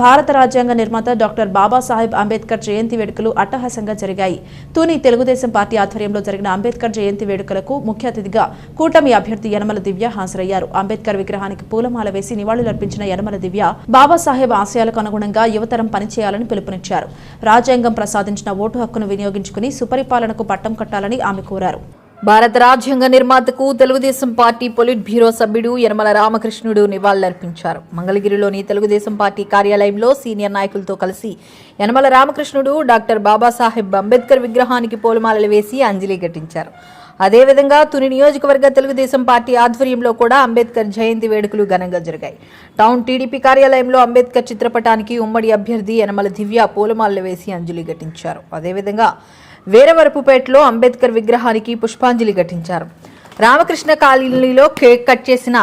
భారత రాజ్యాంగ నిర్మాత డాక్టర్ బాబాసాహెబ్ అంబేద్కర్ జయంతి వేడుకలు అట్టహాసంగా జరిగాయి. తుని తెలుగుదేశం పార్టీ ఆధ్వర్యంలో జరిగిన అంబేద్కర్ జయంతి వేడుకలకు ముఖ్య అతిథిగా కూటమి అభ్యర్థి యనమల దివ్య హాజరయ్యారు. అంబేద్కర్ విగ్రహానికి పూలమాల వేసి నివాళులర్పించిన యనమల దివ్య బాబాసాహెబ్ ఆశయాలకు అనుగుణంగా యువతరం పనిచేయాలని పిలుపునిచ్చారు. రాజ్యాంగం ప్రసాదించిన ఓటు హక్కును వినియోగించుకుని సుపరిపాలనకు పట్టం కట్టాలని ఆమె కోరారు. భారత రాజ్యాంగ నిర్మాతకు తెలుగుదేశం పార్టీ పొలిట్ బ్యూరో సభ్యుడు యనమల రామకృష్ణుడు నివాళులర్పించారు. మంగళగిరిలోని తెలుగుదేశం పార్టీ కార్యాలయంలో సీనియర్ నాయకులతో కలిసి యనమల రామకృష్ణుడు డాక్టర్ బాబాసాహెబ్ అంబేద్కర్ విగ్రహానికి పూలమాలలు వేసి అంజలి ఘటించారు. అదేవిధంగా తుని నియోజకవర్గ తెలుగుదేశం పార్టీ ఆధ్వర్యంలో కూడా అంబేద్కర్ జయంతి వేడుకలు ఘనంగా జరిగాయి. టౌన్ టీడీపీ కార్యాలయంలో అంబేద్కర్ చిత్రపటానికి ఉమ్మడి అభ్యర్థి యనమల దివ్య పూలమాలలు వేసి అంజలి ఘటించారు. అదేవిధంగా వీరవరపుపేటలో అంబేద్కర్ విగ్రహానికి పుష్పాంజలి ఘటించారు. రామకృష్ణ కాలనీలో కేక్ కట్ చేసిన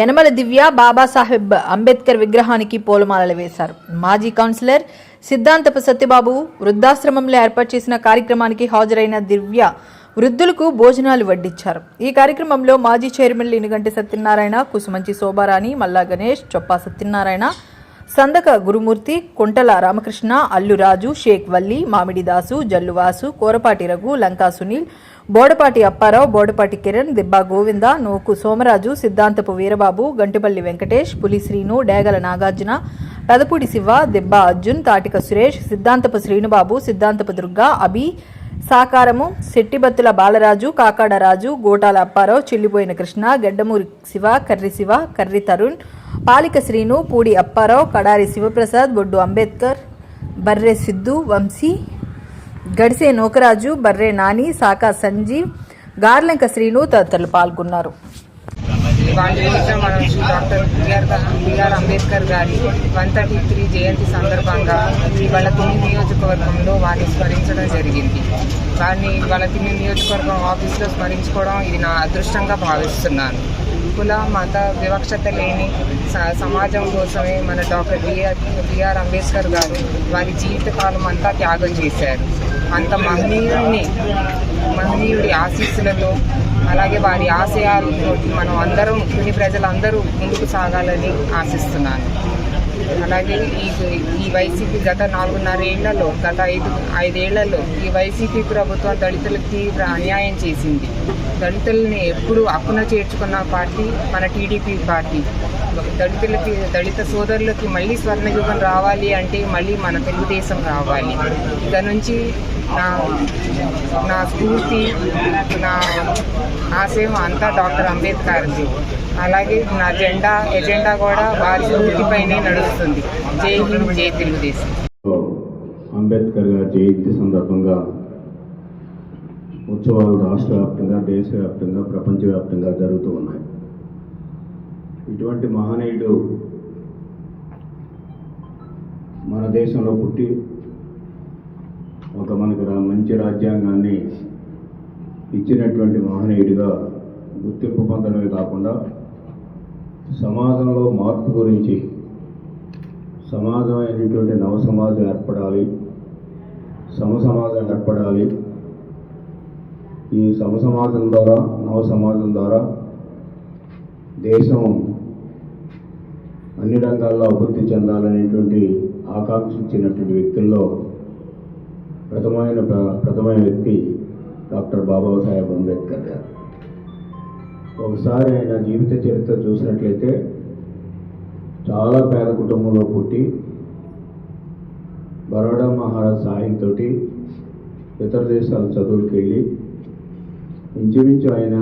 యనమల దివ్య బాబాసాహెబ్ అంబేద్కర్ విగ్రహానికి పూలమాలలు వేశారు. మాజీ కౌన్సిలర్ సిద్ధాంతపు సత్యబాబు వృద్ధాశ్రమంలో ఏర్పాటు చేసిన కార్యక్రమానికి హాజరైన దివ్య వృద్ధులకు భోజనాలు వడ్డించారు. ఈ కార్యక్రమంలో మాజీ చైర్మన్ లినుగంటి సత్యనారాయణ కుసుమంచి శోభారాణి మల్లా గణేష్ చొప్పా సత్యనారాయణ సందక గురుమూర్తి కుంటల రామకృష్ణ అల్లురాజు షేక్ వల్లి మామిడి దాసు జల్లువాసు కోరపాటి రఘు లంకా సునీల్ బోడపాటి అప్పారావు బోడపాటి కిరణ్ దిబ్బా గోవింద నోకు సోమరాజు సిద్ధాంతపు వీరబాబు గంటిపల్లి వెంకటేష్ పులి శ్రీను డేగల నాగార్జున పెదపూడి శివ దిబ్బా అర్జున్ తాటిక సురేష్ సిద్ధాంతపు శ్రీనుబాబు సిద్ధాంతపు దుర్గా అభి సాకారము శెట్టిబత్తుల బాలరాజు కాకాడ రాజు గోటాల అప్పారావు చిల్లిపోయిన కృష్ణ గడ్డమూరి శివ కర్రి శివ కర్రి తరుణ్ పాలిక శ్రీను పూడి అప్పారావు కడారి శివప్రసాద్ బొడ్డు అంబేద్కర్ బర్రె సిద్ధు వంశీ గడిసే నోకరాజు బర్రె నాని సాకా సంజీవ్ గార్లంక శ్రీను తదితరులు పాల్గొన్నారు. వాళ్ళు మన డాక్టర్ బిఆర్ బిఆర్ అంబేద్కర్ గారి వన్ థర్టీ త్రీ జయంతి సందర్భంగా ఇవాళ తుని నియోజకవర్గంలో వారిని స్మరించడం జరిగింది వారిని వాళ్ళ తుని నియోజకవర్గం ఆఫీస్లో స్మరించుకోవడం ఇది నా అదృష్టంగా భావిస్తున్నాను. కుల మత వివక్షత లేని స- సమాజం కోసమే మన డాక్టర్ బిఆర్ బిఆర్ అంబేద్కర్ గారు వారి జీవితకాలం అంతా త్యాగం చేశారు. అంత మహనీయుడిని మహనీయుడి ఆశీస్సులతో అలాగే వారి ఆశయాలతో మనం అందరం కొన్ని ప్రజలందరూ ముందుకు సాగాలని ఆశిస్తున్నాను. అలాగే ఈ ఈ వైసీపీ గత నాలుగున్నర ఏళ్ళలో గత ఐదు ఐదేళ్ళలో ఈ వైసీపీ ప్రభుత్వం దళితులకు తీవ్ర అన్యాయం చేసింది. దళితుల్ని ఎప్పుడు అప్పున చేర్చుకున్న పార్టీ మన టీడీపీ పార్టీ. దళితులకి దళిత సోదరులకి మళ్ళీ స్వర్ణయుగం రావాలి అంటే మళ్ళీ మన తెలుగుదేశం రావాలి. ఇక నుంచి నా నా స్ఫూర్తి నా ఆశయం అంతా డాక్టర్ అంబేద్కర్ది. అలాగే నా జెండా ఎజెండా కూడా వారి స్ఫూర్తిపైనే నడుస్తుంది. జై హింద్ జై తెలుగుదేశం. అంబేద్కర్ గారి జయంతి సందర్భంగా ఉత్సవాలు రాష్ట్ర వ్యాప్తంగా దేశవ్యాప్తంగా ప్రపంచవ్యాప్తంగా జరుగుతూ ఉన్నాయి. ఇటువంటి మహనీయుడు మన దేశంలో పుట్టి ఒక మనకు మంచి రాజ్యాంగాన్ని ఇచ్చినటువంటి మహనీయుడిగా గుర్తింపు పొందడమే కాకుండా సమాజంలో మార్పు గురించి సమాజం అయినటువంటి నవ సమాజం ఏర్పడాలి సమ సమాజం ఏర్పడాలి ఈ సమ సమాజం ద్వారా నవ సమాజం ద్వారా దేశం అన్ని రంగాల్లో అభివృద్ధి చెందాలనేటువంటి ఆకాంక్షించినటువంటి వ్యక్తుల్లో ప్రథమైన ప్రథమైన వ్యక్తి డాక్టర్ బాబాసాహెబ్ అంబేద్కర్ గారు. ఒకసారి ఆయన జీవిత చరిత్ర చూసినట్లయితే చాలా పేద కుటుంబంలో పుట్టి బరోడా మహారాజ్ సాయంతో ఇతర దేశాల చదువులకు వెళ్ళి ఇంచుమించు ఆయన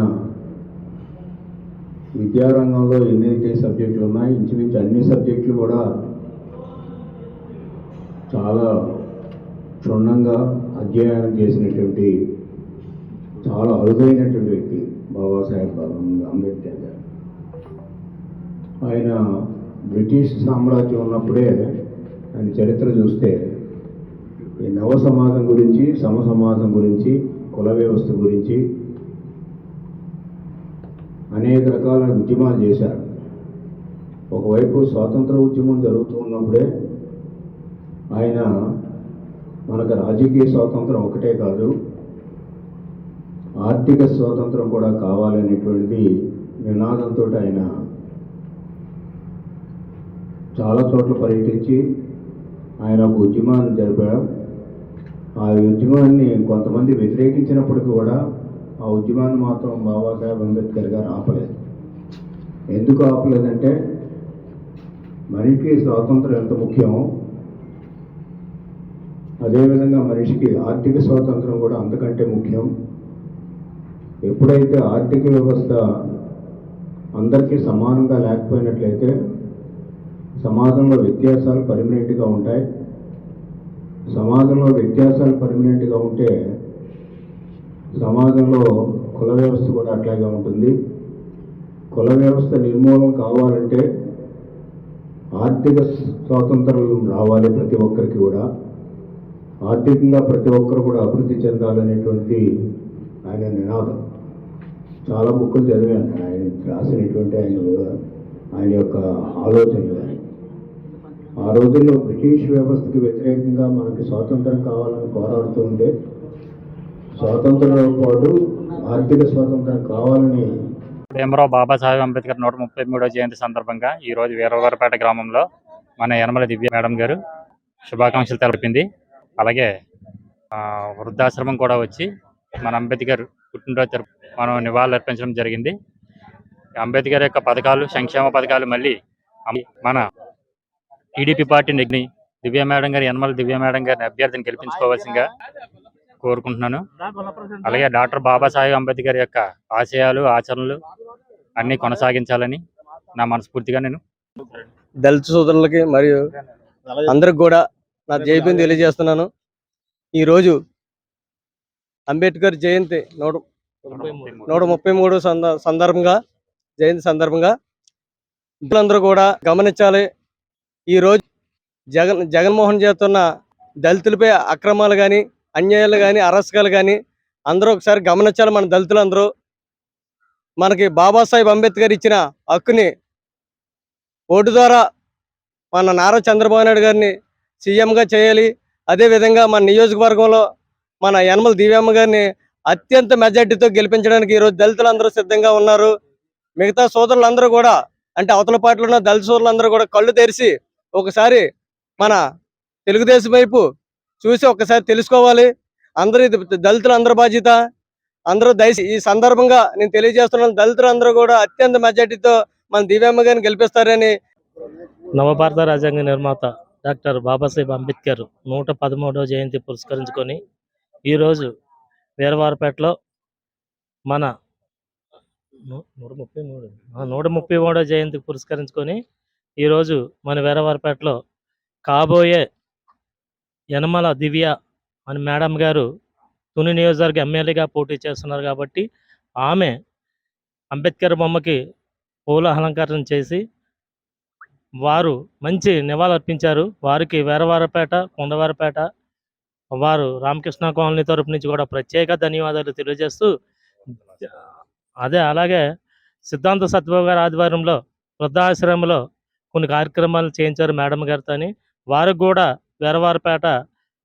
విద్యారంగంలో ఎన్నైతే సబ్జెక్టులు ఉన్నాయి ఇంచుమించు అన్ని సబ్జెక్టులు కూడా చాలా క్షుణ్ణంగా అధ్యయనం చేసినటువంటి చాలా అరుదైనటువంటి వ్యక్తి. బాబాసాహెబ్ అంబేద్కర్ గారు ఆయన బ్రిటిష్ సామ్రాజ్యం ఉన్నప్పుడే ఆయన చరిత్ర చూస్తే ఈ నవ సమాజం గురించి సమ సమాజం గురించి కుల వ్యవస్థ గురించి అనేక రకాల ఉద్యమాలు చేశారు. ఒకవైపు స్వాతంత్ర ఉద్యమం జరుగుతూ ఉన్నప్పుడే ఆయన మనకు రాజకీయ స్వాతంత్రం ఒకటే కాదు ఆర్థిక స్వాతంత్రం కూడా కావాలనేటువంటిది నినాదంతో ఆయన చాలా చోట్ల పర్యటించి ఆయన ఒక ఉద్యమాన్ని జరిపాడు. ఆ ఉద్యమాన్ని కొంతమంది వ్యతిరేకించినప్పటికీ కూడా ఆ ఉద్యమాన్ని మాత్రం బాబాసాహెబ్ అంబేద్కర్ గారు ఆపలేదు. ఎందుకు ఆపలేదంటే మనిషికి స్వాతంత్రం ఎంత ముఖ్యమో అదేవిధంగా మనిషికి ఆర్థిక స్వాతంత్రం కూడా అంతకంటే ముఖ్యం. ఎప్పుడైతే ఆర్థిక వ్యవస్థ అందరికీ సమానంగా లేకపోయినట్లయితే సమాజంలో వ్యత్యాసాలు పర్మినెంట్గా ఉంటాయి. సమాజంలో వ్యత్యాసాలు పర్మినెంట్గా ఉంటే సమాజంలో కుల వ్యవస్థ కూడా అట్లాగే ఉంటుంది. కుల వ్యవస్థ నిర్మూలన కావాలంటే ఆర్థిక స్వాతంత్రం రావాలి ప్రతి ఒక్కరికి కూడా. ఆర్థికంగా ప్రతి ఒక్కరు కూడా అభివృద్ధి చెందాలనేటువంటి ఆయన నినాదం. చాలా బుక్కులు చదివాను. ఆయన రాసినటువంటి ఆయన ఆయన యొక్క ఆలోచనలు. ఆయన ఆ రోజుల్లో బ్రిటిష్ వ్యవస్థకి వ్యతిరేకంగా మనకి స్వాతంత్రం కావాలని పోరాడుతూ ఉంటే స్వాతంత్రంతో పాటు ఆర్థిక స్వాతంత్రం కావాలని భీమరావు బాబాసాహెబ్ అంబేద్కర్ నూట ముప్పై మూడో జయంతి సందర్భంగా ఈ రోజు వీరవరపేట గ్రామంలో మన యనమల దివ్య మేడం గారు శుభాకాంక్షలు తెలిపింది. అలాగే వృద్ధాశ్రమం కూడా వచ్చి మన అంబేద్కర్ పుట్టినరోజు జరుపు మనం నివాళులు అర్పించడం జరిగింది. అంబేద్కర్ యొక్క పథకాలు సంక్షేమ పథకాలు మళ్ళీ మన టీడీపీ పార్టీ నిగ్ని దివ్య మేడం గారి యనమల దివ్య మేడం గారిని అభ్యర్థిని గెలిపించుకోవాల్సిందిగా కోరుకుంటున్నాను. అలాగే డాక్టర్ బాబాసాహెబ్ అంబేద్కర్ యొక్క ఆశయాలు ఆచరణలు అన్నీ కొనసాగించాలని నా మనస్ఫూర్తిగా నేను దళిత సోదరులకి మరియు అందరికి కూడా నా జైబీని తెలియజేస్తున్నాను. ఈరోజు అంబేద్కర్ జయంతి నూట నూట ముప్పై మూడు. సంద- సందర్భంగా జయంతి సందర్భంగా అందరూ కూడా గమనించాలి. ఈరోజు జగన్ జగన్మోహన్ చేస్తున్న దళితులపై అక్రమాలు కానీ అన్యాయాలు కానీ అరెస్టులు కానీ అందరూ ఒకసారి గమనించాలి మన దళితులందరూ. మనకి బాబాసాహెబ్ అంబేద్కర్ ఇచ్చిన హక్కుని ఓటు ద్వారా మన నారా చంద్రబాబు నాయుడు గారిని సీఎంగా చేయాలి. అదేవిధంగా మన నియోజకవర్గంలో మన యనమల దివ్యమ్మ గారిని అత్యంత మెజార్టీతో గెలిపించడానికి ఈరోజు దళితులందరూ సిద్ధంగా ఉన్నారు. మిగతా సోదరులందరూ కూడా అంటే అవతల పార్టీలో ఉన్న దళిత సోదరులందరూ కూడా కళ్ళు తెరిచి ఒకసారి మన తెలుగుదేశం వైపు చూసి ఒకసారి తెలుసుకోవాలి. అందరూ ఇది దళితులందరి బాధ్యత. అందరూ దయచి ఈ సందర్భంగా నేను తెలియజేస్తున్నాను దళితులందరూ కూడా అత్యంత మెజార్టీతో మన దివ్యమ్మ గారిని గెలిపిస్తారని నవభారత రాజ్యాంగ నిర్మాత డాక్టర్ బాబాసాహెబ్ అంబేద్కర్ నూట పదమూడవ జయంతి పురస్కరించుకొని ఈరోజు వీరవారపేటలో మన నూట ముప్పై మూడు నూట ముప్పై మూడవ జయంతి పురస్కరించుకొని ఈరోజు మన వీరవారపేటలో కాబోయే యనమల దివ్య అని మేడం గారు తుని నియోజకవర్గ ఎమ్మెల్యేగా పోటీ చేస్తున్నారు కాబట్టి ఆమె అంబేద్కర్ బొమ్మకి పూల అలంకరణ చేసి వారు మంచి నివాళులర్పించారు. వారికి వీరవారపేట కొండవారపేట వారు రామకృష్ణ కాలనీ తరపు నుంచి కూడా ప్రత్యేక ధన్యవాదాలు తెలియజేస్తూ అదే అలాగే సిద్ధాంత సత్యబాబు గారి ఆధ్వర్యంలో వృద్ధాశ్రమంలో కొన్ని కార్యక్రమాలు చేయించారు మేడం గారితో వారికి కూడా వీరవారపేట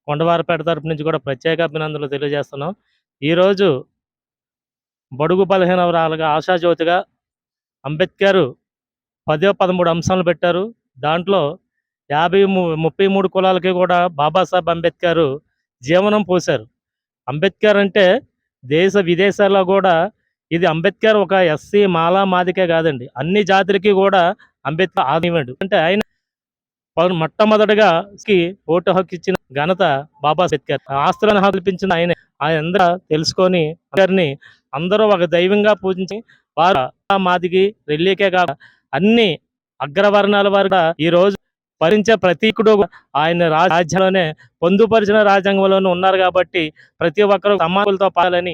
కొండవారపేట తరపు నుంచి కూడా ప్రత్యేక అభినందనలు తెలియజేస్తున్నాం. ఈరోజు బడుగు బలహీన వర్గాలుగా ఆశాజ్యోతిగా అంబేద్కర్ పదో పదమూడు అంశాలు పెట్టారు. దాంట్లో యాభై ము- ముప్పై మూడు కులాలకి కూడా బాబాసాహెబ్ అంబేద్కర్ జీవనం పోశారు. అంబేద్కర్ అంటే దేశ విదేశాల్లో కూడా ఇది అంబేద్కర్ ఒక ఎస్సీ మాలా మాదికే కాదండి. అన్ని జాతులకి కూడా అంబేద్కర్ ఆదివాడు అంటే ఆయన మొట్టమొదటిగా కి ఓటు హక్కు ఇచ్చిన ఘనత బాబా అంబేద్కర్. ఆస్తులను కల్పించిన ఆయన. ఆయన అందరూ తెలుసుకొని అందరిని అందరూ ఒక దైవంగా పూజించి వారు మాదికి రెల్లికే కాక అన్ని అగ్రవర్ణాల వారు ఈ రోజు భరించే ప్రతీకుడు ఆయన రాజ్యంలోనే పొందుపరిచిన రాజ్యాంగంలోనే ఉన్నారు కాబట్టి ప్రతి ఒక్కరూ సమానులతో పాలని